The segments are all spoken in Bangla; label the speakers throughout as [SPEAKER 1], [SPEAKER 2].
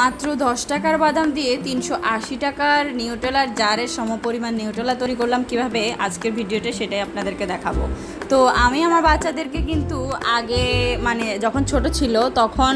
[SPEAKER 1] মাত্র দশ টাকার বাদাম দিয়ে তিনশো আশি টাকার নিউটেলার জারের সমপরিমাণ নিউটেলা তৈরি করলাম কীভাবে আজকের ভিডিওতে সেটাই আপনাদেরকে দেখাবো। তো আমি আমার বাচ্চাদেরকে কিন্তু আগে মানে যখন ছোট ছিল তখন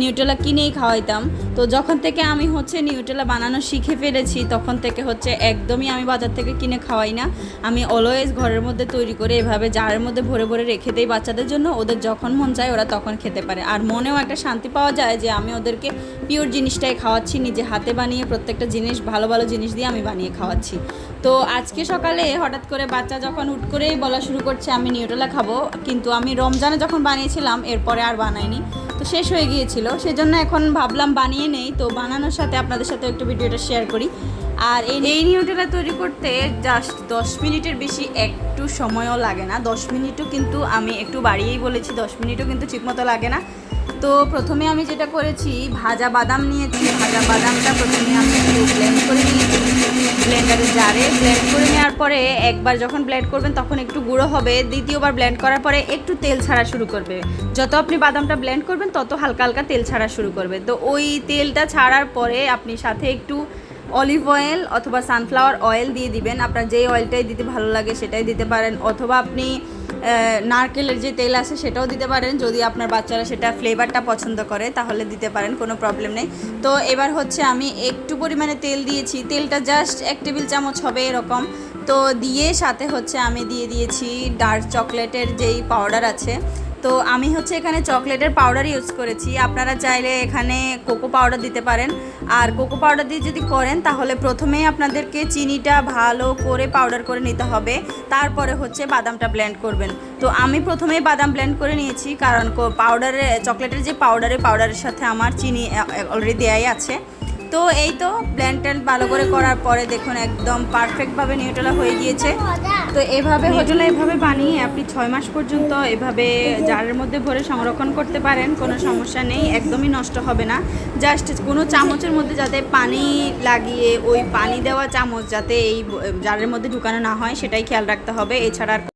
[SPEAKER 1] নিউটেলা কিনেই খাওয়াইতাম। তো যখন থেকে আমি হচ্ছে নিউটেলা বানানো শিখে ফেলেছি তখন থেকে হচ্ছে একদমই আমি বাজার থেকে কিনে খাওয়াই না। আমি অলওয়েজ ঘরের মধ্যে তৈরি করে এভাবে জারের মধ্যে ভরে ভরে রেখে দেই বাচ্চাদের জন্য। ওদের যখন মন চায় ওরা তখন খেতে পারে। আর মনেও একটা শান্তি পাওয়া যায় যে আমি ওদেরকে পিওর জিনিসটাই খাওয়াচ্ছি, নিজে হাতে বানিয়ে প্রত্যেকটা জিনিস, ভালো ভালো জিনিস দিয়ে আমি বানিয়ে খাওয়াচ্ছি। তো আজকে সকালে হঠাৎ করে বাচ্চা যখন উঠ করেই বলা শুরু করছে, আমি নিউটেলা খাব। কিন্তু আমি রমজানে যখন বানিয়েছিলাম, এরপরে আর বানাইনি। তো শেষ হয়ে গিয়েছিল। সেজন্য এখন ভাবলাম বানিয়ে নেই। তো বানানোর সাথে আপনাদের সাথে একটু ভিডিওটা শেয়ার করি। আর এই এই নিউটেলা তৈরি করতে জাস্ট দশ মিনিটের বেশি একটু সময়ও লাগে না। দশ মিনিটও কিন্তু আমি একটু বাড়িয়েই বলেছি, দশ মিনিটও কিন্তু ঠিকমতো লাগে না। তো প্রথমে আমি যেটা করেছি, ভাজা বাদাম নিয়েছি। ভাজা বাদামটা প্রথমে আমি একটু ব্লেন্ড করে নিয়েছি। ব্লেন্ডারে জারে ব্লেন্ড করে নেওয়ার পরে একবার যখন ব্লেন্ড করবেন তখন একটু গুঁড়ো হবে, দ্বিতীয়বার ব্লেন্ড করার পরে একটু তেল ছাড়া শুরু করবে। যত আপনি বাদামটা ব্লেন্ড করবেন তত হালকা হালকা তেল ছাড়া শুরু করবে। তো ওই তেলটা ছাড়ার পরে আপনি সাথে একটু অলিভ অয়েল অথবা সানফ্লাওয়ার অয়েল দিয়ে দিবেন। আপনার যেই অয়েলটাই দিতে ভালো লাগে সেটাই দিতে পারেন। অথবা আপনি নারকেলের যে তেল আছে সেটাও দিতে পারেন। যদি আপনার বাচ্চারা সেটা ফ্লেভারটা পছন্দ করে, তাহলে দিতে পারেন, কোনো প্রবলেম নেই। তো এবার হচ্ছে আমি একটু পরিমাণে তেল দিয়েছি। তেলটা জাস্ট এক টেবিল চামচ হবে এরকম। তো দিয়ে সাথে হচ্ছে আমি দিয়ে দিয়েছি ডার্ক চকলেটের যেই পাউডার আছে তো আমি হচ্ছে এখানে চকলেটের পাউডার ইউজ করেছি। আপনারা চাইলে এখানে কোকো পাউডার দিতে পারেন। আর কোকো পাউডার দিয়ে যদি করেন, তাহলে প্রথমেই আপনাদেরকে চিনিটা ভালো করে পাউডার করে নিতে হবে। তারপরে হচ্ছে বাদামটা ব্লেন্ড করবেন। তো আমি প্রথমেই বাদাম ব্লেন্ড করে নিয়েছি, কারণ পাউডারে চকলেটের যে পাউডারে পাউডারের সাথে আমার চিনি অলরেডি দেয়াই আছে। তো এই তো ব্লেন্ড ট্যান্ড ভালো করে করার পরে দেখুন একদম পারফেক্টভাবে নিউটেলা হয়ে গিয়েছে। তো এভাবে হোটেলে এভাবে বানিয়ে আপনি ছয় মাস পর্যন্ত এভাবে জারের মধ্যে ভরে সংরক্ষণ করতে পারেন কোনো সমস্যা নেই একদমই নষ্ট হবে না। জাস্ট কোনো চামচের মধ্যে যাতে পানি লাগিয়ে ওই পানি দেওয়া চামচ যাতে এই জারের মধ্যে ঢুকানো না হয় সেটাই খেয়াল রাখতে হবে। এছাড়া আর